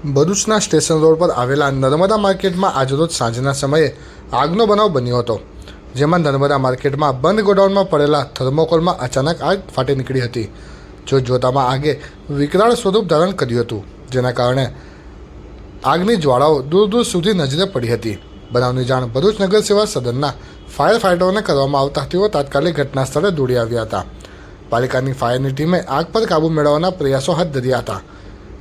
ભરૂચના station road પર આવેલા નર્મદા માર્કેટમાં આજરોજ સાંજના સમયે આગનો બનાવ બન્યો હતો, જેમાં નર્મદા માર્કેટમાં બંધ ગોડાઉનમાં પડેલા થર્મોકોલમાં અચાનક આગ ફાટી નીકળી હતી. જો જોતામાં આગે વિકરાળ સ્વરૂપ ધારણ કર્યું હતું, જેના કારણે આગની જ્વાળાઓ દૂર દૂર સુધી નજરે પડી હતી. બનાવની જાણ ભરૂચ નગર સેવા સદનના ફાયર ફાઇટરોને કરવામાં આવતા તેઓ તાત્કાલિક ઘટના સ્થળે દોડી આવ્યા હતા. પાલિકાની ફાયરની ટીમે આગ પર કાબૂ મેળવવાના પ્રયાસો હાથ ધર્યા હતા.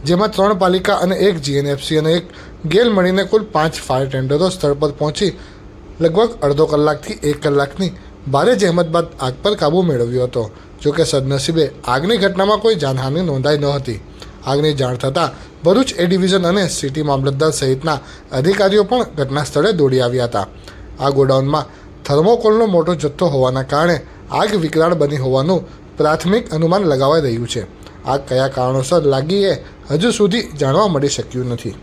જેમાં ત્રણ પાલિકા અને એક જીએનએફસી અને એક ગેલ મળીને કુલ પાંચ ફાયર ટેન્ડરો સ્થળ પર પહોંચી લગભગ અડધો કલાકથી એક કલાકની ભારે જહેમત બાદ આગ પર કાબૂ મેળવ્યો હતો. જોકે સદનસીબે આગની ઘટનામાં કોઈ જાનહાનિ નોંધાઈ ન હતી. આગની જાણ થતાં ભરૂચ એ ડિવિઝન અને સિટી મામલતદાર સહિતના અધિકારીઓ પણ ઘટના સ્થળે દોડી આવ્યા હતા. આ ગોડાઉનમાં થર્મોકોલનો મોટો જથ્થો હોવાના કારણે આગ વિકરાળ બની હોવાનું પ્રાથમિક અનુમાન લગાવાઈ રહ્યું છે. આગ કયા કારણોસર લાગી એ હજુ સુધી જાણવા મળી શક્યું નથી.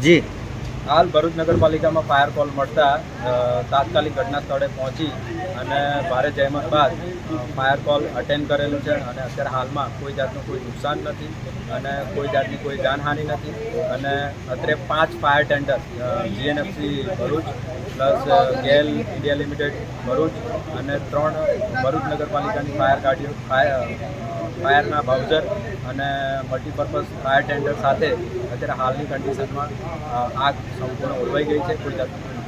જી. હાલ ભરૂચ નગરપાલિકામાં ફાયર કોલ મળતા તાત્કાલિક ઘટના સ્થળે પહોંચી અને ભારે જહેમત બાદ ફાયર કોલ અટેન્ડ કરેલું છે અને અત્યારે હાલમાં કોઈ જાતનું કોઈ નુકસાન નથી અને કોઈ જાતની કોઈ જાનહાનિ નથી અને અત્યારે પાંચ fire tender GNFC Bharuch plus GAIL India Limited Bharuch અને ત્રણ ભરૂચ નગરપાલિકાની ફાયર ગાડીઓ ફાયર ફાયરના બાઉઝર અને મલ્ટીપર્પઝ ફાયર ટેન્ડર સાથે અત્યારે હાલની કન્ડિશનમાં આગ સંપૂર્ણ ઓળવાઈ ગઈ છે. કોઈ જાતનું